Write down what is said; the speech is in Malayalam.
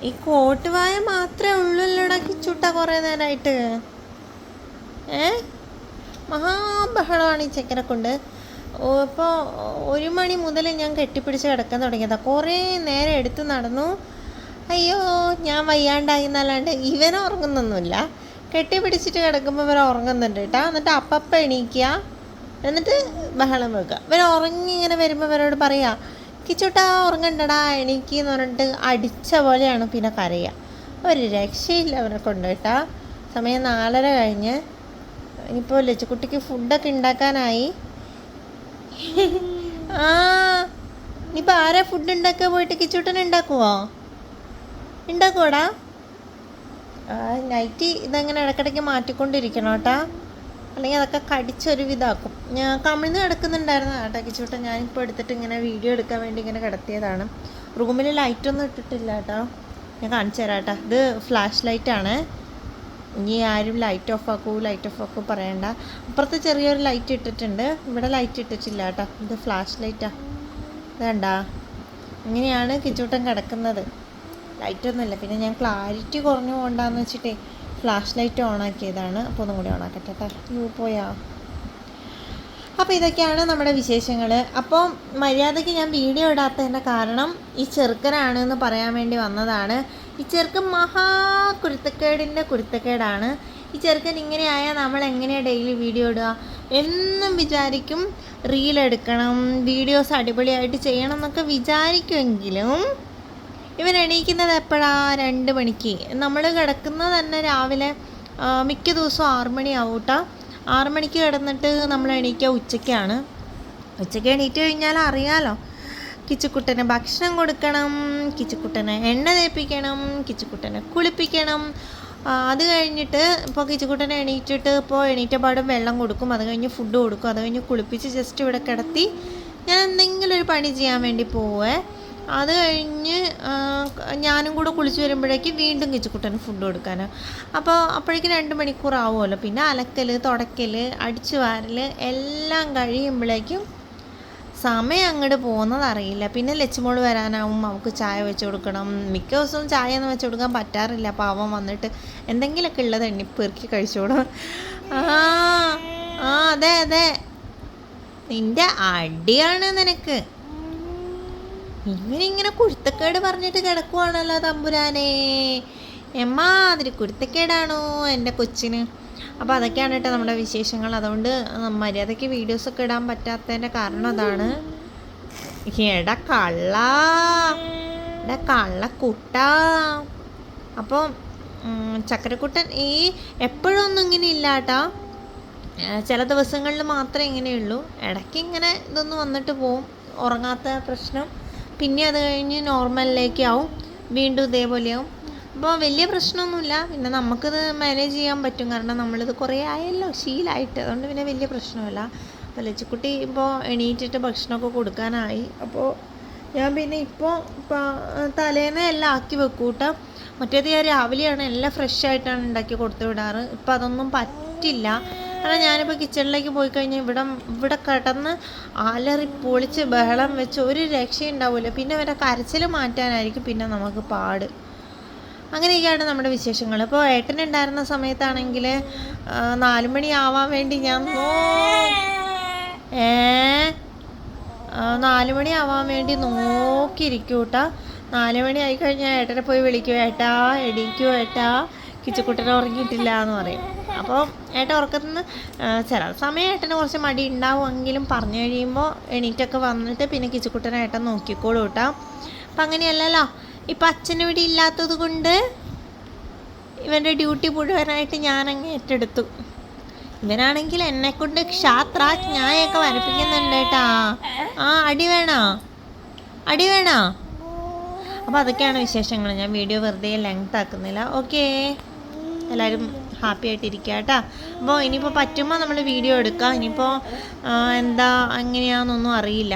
ഈ കോട്ടുവായ മാത്രമേ ഉള്ളൂല്ലോടാ ചുട്ട കുറേ നേരമായിട്ട് ഏ? മഹാബഹളമാണ് ഈ ചെക്കനെ കൊണ്ട് ഇപ്പോൾ ഒരു മണി മുതൽ ഞാൻ കെട്ടിപ്പിടിച്ച് കിടക്കാൻ തുടങ്ങിയതാണ് കുറേ നേരം എടുത്ത് നടന്നു. അയ്യോ ഞാൻ വയ്യാണ്ടായി എന്നല്ലാണ്ട് ഇവൻ ഉറങ്ങുന്നൊന്നുമില്ല. കെട്ടിപ്പിടിച്ചിട്ട് കിടക്കുമ്പോൾ ഇവരെ ഉറങ്ങുന്നുണ്ട് കേട്ടോ. എന്നിട്ട് അപ്പപ്പം എണീക്കുക എന്നിട്ട് ബഹളം വെക്കുക ഇവൻ ഉറങ്ങി ഇങ്ങനെ വരുമ്പോൾ ഇവരോട് പറയാ കിച്ചുട്ടാ ഉറങ്ങണ്ടടാ എണീക്ക് എന്ന് പറഞ്ഞിട്ട് അടിച്ച പോലെയാണ് പിന്നെ കരയുക. ഒരു രക്ഷയില്ല അവനെ കൊണ്ട് കേട്ടാ. സമയം നാലര കഴിഞ്ഞ്. ഇനിയിപ്പോൾ ലച്ചുക്കുട്ടിക്ക് ഫുഡൊക്കെ ഉണ്ടാക്കാനായി. ആ ഇനിയിപ്പോൾ ആരാ ഫുഡ് ഉണ്ടാക്കുക പോയിട്ട് കിച്ചൂട്ടൻ ഉണ്ടാക്കുവോ? ഉണ്ടാക്കുവോടാ? ആ നൈറ്റ് ഇതങ്ങനെ ഇടയ്ക്കിടയ്ക്ക് മാറ്റിക്കൊണ്ടിരിക്കണം കേട്ടാ അല്ലെങ്കിൽ അതൊക്കെ കടിച്ചൊരു വിധാക്കും ഞാൻ കമിഴ്ന്ന് കിടക്കുന്നുണ്ടായിരുന്നു. ആ കിച്ചൂട്ടൻ ഞാനിപ്പോൾ എടുത്തിട്ട് ഇങ്ങനെ വീഡിയോ എടുക്കാൻ വേണ്ടി ഇങ്ങനെ കിടത്തിയതാണ്. റൂമിൽ ലൈറ്റൊന്നും ഇട്ടിട്ടില്ല കേട്ടോ. ഞാൻ കാണിച്ചു തരാം കേട്ടോ. ഇത് ഫ്ലാഷ് ലൈറ്റാണ്. ഇനി ആരും ലൈറ്റ് ഓഫ് ആക്കൂ ലൈറ്റ് ഓഫ് ആക്കൂ പറയണ്ട. അപ്പുറത്ത് ചെറിയൊരു ലൈറ്റ് ഇട്ടിട്ടുണ്ട്. ഇവിടെ ലൈറ്റ് ഇട്ടിട്ടില്ല കേട്ടോ. ഇത് ഫ്ലാഷ് ലൈറ്റാ. വേണ്ട ഇങ്ങനെയാണ് കിച്ചൂട്ടൻ കിടക്കുന്നത്. ലൈറ്റൊന്നുമില്ല. പിന്നെ ഞാൻ ക്ലാരിറ്റി കുറഞ്ഞു പോകണ്ടെന്ന് വെച്ചിട്ടേ ഫ്ലാഷ് ലൈറ്റ് ഓണാക്കിയതാണ്. അപ്പോൾ ഒന്നും കൂടി ഓണാക്കട്ടെ കേട്ടോ യൂ പോയാ. അപ്പോൾ ഇതൊക്കെയാണ് നമ്മുടെ വിശേഷങ്ങൾ അപ്പോൾ മര്യാദയ്ക്ക് ഞാൻ വീഡിയോ ഇടാത്തതിന്റെ കാരണം ഈ ചെറുക്കനാണ് എന്ന് പറയാൻ വേണ്ടി വന്നതാണ്. ഈ ചെറുക്കൻ മഹാ കുരുത്തക്കേടിന്റെ കുരുത്തക്കേടാണ്. ഈ ചെറുക്കൻ ഇങ്ങനെയായാൽ നമ്മൾ എങ്ങനെയാണ് ഡെയിലി വീഡിയോ ഇടുക? എന്നും വിചാരിക്കും റീൽ എടുക്കണം വീഡിയോസ് അടിപൊളിയായിട്ട് ചെയ്യണം എന്നൊക്കെ വിചാരിക്കുമെങ്കിലും ഇവൻ എണീക്കുന്നത് എപ്പോഴാ? രണ്ട് മണിക്ക്. നമ്മൾ കിടക്കുന്നത് തന്നെ രാവിലെ മിക്ക ദിവസവും ആറ് മണിയാവും കേട്ടോ മണിക്ക് കിടന്നിട്ട് നമ്മൾ എണീക്കുക ഉച്ചയ്ക്കാണ്. ഉച്ചയ്ക്ക് എണീറ്റ് കഴിഞ്ഞാൽ അറിയാലോ. കിച്ചുക്കുട്ടന് ഭക്ഷണം കൊടുക്കണം കിച്ചുക്കുട്ടനെ എണ്ണ തേപ്പിക്കണം കിച്ചുക്കുട്ടനെ കുളിപ്പിക്കണം. അത് കഴിഞ്ഞിട്ട് ഇപ്പോൾ കിച്ചുക്കുട്ടനെ എണീറ്റിട്ട് ഇപ്പോൾ എണീറ്റ പാടും വെള്ളം കൊടുക്കും. അത് കഴിഞ്ഞ് ഫുഡ് കൊടുക്കും. അത് കഴിഞ്ഞ് കുളിപ്പിച്ച് ജസ്റ്റ് ഇവിടെ കിടത്തി ഞാൻ എന്തെങ്കിലും ഒരു പണി ചെയ്യാൻ വേണ്ടി പോവേ. അത് കഴിഞ്ഞ് ഞാനും കൂടെ കുളിച്ച് വരുമ്പോഴേക്ക് വീണ്ടും കിച്ചുക്കുട്ടന് ഫുഡ് കൊടുക്കാൻ അപ്പോൾ അപ്പോഴേക്കും രണ്ട് മണിക്കൂർ ആവുമല്ലോ. പിന്നെ അലക്കൽ തുടയ്ക്കൽ അടിച്ചു വാരൽ എല്ലാം കഴിയുമ്പോഴേക്കും സമയം അങ്ങോട്ട് പോകുന്നത് അറിയില്ല. പിന്നെ ലച്ചുമോൾ വരാനാവും അവൾക്ക് ചായ വെച്ച് കൊടുക്കണം. മിക്ക ദിവസവും ചായ ഒന്നും വെച്ച് കൊടുക്കാൻ പറ്റാറില്ല. അപ്പോൾ അവൻ വന്നിട്ട് എന്തെങ്കിലുമൊക്കെ ഉള്ളത് എണ്ണിപ്പെറുക്കി കഴിച്ചോടും ആ ആ അതെ അതെ. നിന്റെ അടിയാണ് നിനക്ക്. ഇവനിങ്ങനെ കുരുത്തക്കേട് പറഞ്ഞിട്ട് കിടക്കുവാണല്ലോ തമ്പുരാനെ. എമ്മാതിരി കുരുത്തക്കേടാണോ എന്റെ കൊച്ചിന്? അപ്പോൾ അതൊക്കെയാണ് കേട്ടോ നമ്മുടെ വിശേഷങ്ങൾ. അതുകൊണ്ട് മര്യാദയ്ക്ക് വീഡിയോസൊക്കെ ഇടാൻ പറ്റാത്തതിന്റെ കാരണം അതാണ്. എടാ കള്ള. എടാ കള്ള കുട്ട. അപ്പോൾ ചക്കരക്കുട്ടൻ ഈ എപ്പോഴും ഒന്നും ഇങ്ങനെ ഇല്ല കേട്ടോ. ചില ദിവസങ്ങളിൽ മാത്രമേ ഇങ്ങനെയുള്ളൂ. ഇടയ്ക്ക് ഇങ്ങനെ ഇതൊന്ന് വന്നിട്ട് പോവും. ഉറങ്ങാത്ത പ്രശ്നം. പിന്നെ അത് കഴിഞ്ഞ് നോർമലിലേക്ക് ആവും വീണ്ടും ഇതേപോലെയാവും. അപ്പോൾ വലിയ പ്രശ്നമൊന്നുമില്ല. പിന്നെ നമുക്കിത് മാനേജ് ചെയ്യാൻ പറ്റും. കാരണം നമ്മളിത് കുറേ ആയല്ലോ ശീലമായിട്ട് അതുകൊണ്ട് പിന്നെ വലിയ പ്രശ്നമില്ല. അപ്പോൾ ലച്ചിക്കുട്ടി ഇപ്പോൾ എണീറ്റിട്ട് ഭക്ഷണമൊക്കെ കൊടുക്കാനായി. അപ്പോൾ ഞാൻ പിന്നെ ഇപ്പോൾ തലേന്ന് എല്ലാം ആക്കി വെക്കും കേട്ടോ. മറ്റേത് ഞാൻ രാവിലെയാണ് എല്ലാം ഫ്രഷ് ആയിട്ടാണ് ഉണ്ടാക്കി കൊടുത്തു വിടാറ്. ഇപ്പം അതൊന്നും പറ്റില്ല. കാരണം ഞാനിപ്പോൾ കിച്ചണിലേക്ക് പോയി കഴിഞ്ഞാൽ ഇവിടെ ഇവിടെ കിടന്ന് അലറി പൊളിച്ച് ബഹളം വെച്ച് ഒരു രക്ഷയുണ്ടാവില്ല പിന്നെ അവരെ കരച്ചിൽ മാറ്റാനായിരിക്കും പിന്നെ നമുക്ക് പാട്. അങ്ങനെയൊക്കെയാണ് നമ്മുടെ വിശേഷങ്ങൾ. ഇപ്പോൾ ഏട്ടനുണ്ടായിരുന്ന സമയത്താണെങ്കിൽ നാലുമണി ആവാൻ വേണ്ടി ഞാൻ ഏ? ആ, നാല് മണി ആവാൻ വേണ്ടി നോക്കിയിരിക്കൂട്ടാ. നാലുമണി ആയിക്കഴിഞ്ഞാൽ ഏട്ടനെ പോയി വിളിക്കുമോ ഏട്ടാ എണീക്കോ ഏട്ടാ? കിച്ചുക്കുട്ടനെ ഉറങ്ങിയിട്ടില്ല എന്ന് പറയും അപ്പോൾ ഏട്ടൻ ഉറക്കത്തുനിന്ന് ചില സമയം ഏട്ടന് കുറച്ച് മടി ഉണ്ടാവുമെങ്കിലും പറഞ്ഞു കഴിയുമ്പോൾ എണീറ്റൊക്കെ വന്നിട്ട് പിന്നെ കിച്ചുക്കുട്ടനെ ഏട്ടൻ നോക്കിക്കോളൂ കേട്ടോ അപ്പം അങ്ങനെയല്ലല്ലോ ഇപ്പം അച്ഛനും ഇവിടെ ഇല്ലാത്തത് കൊണ്ട് ഇവന്റെ ഡ്യൂട്ടി മുഴുവനായിട്ട് ഞാനങ്ങ് ഏറ്റെടുത്തു. ഇവനാണെങ്കിൽ എന്നെ കൊണ്ട് ക്ഷാത്ര ന്യായൊക്കെ വരപ്പിക്കുന്നുണ്ട് കേട്ടാ ആ അടി വേണോ? അടി വേണോ? അപ്പോൾ അതൊക്കെയാണ് വിശേഷങ്ങൾ ഞാൻ വീഡിയോ വെറുതെ ലെങ്ത് ആക്കുന്നില്ല. ഓക്കേ എല്ലാവരും ഹാപ്പി ആയിട്ടിരിക്കുക കേട്ടോ. അപ്പോൾ ഇനിയിപ്പോൾ പറ്റുമ്പോൾ നമ്മൾ വീഡിയോ എടുക്കാം. ഇനിയിപ്പോൾ എന്താ എങ്ങനെയാണെന്നൊന്നും അറിയില്ല.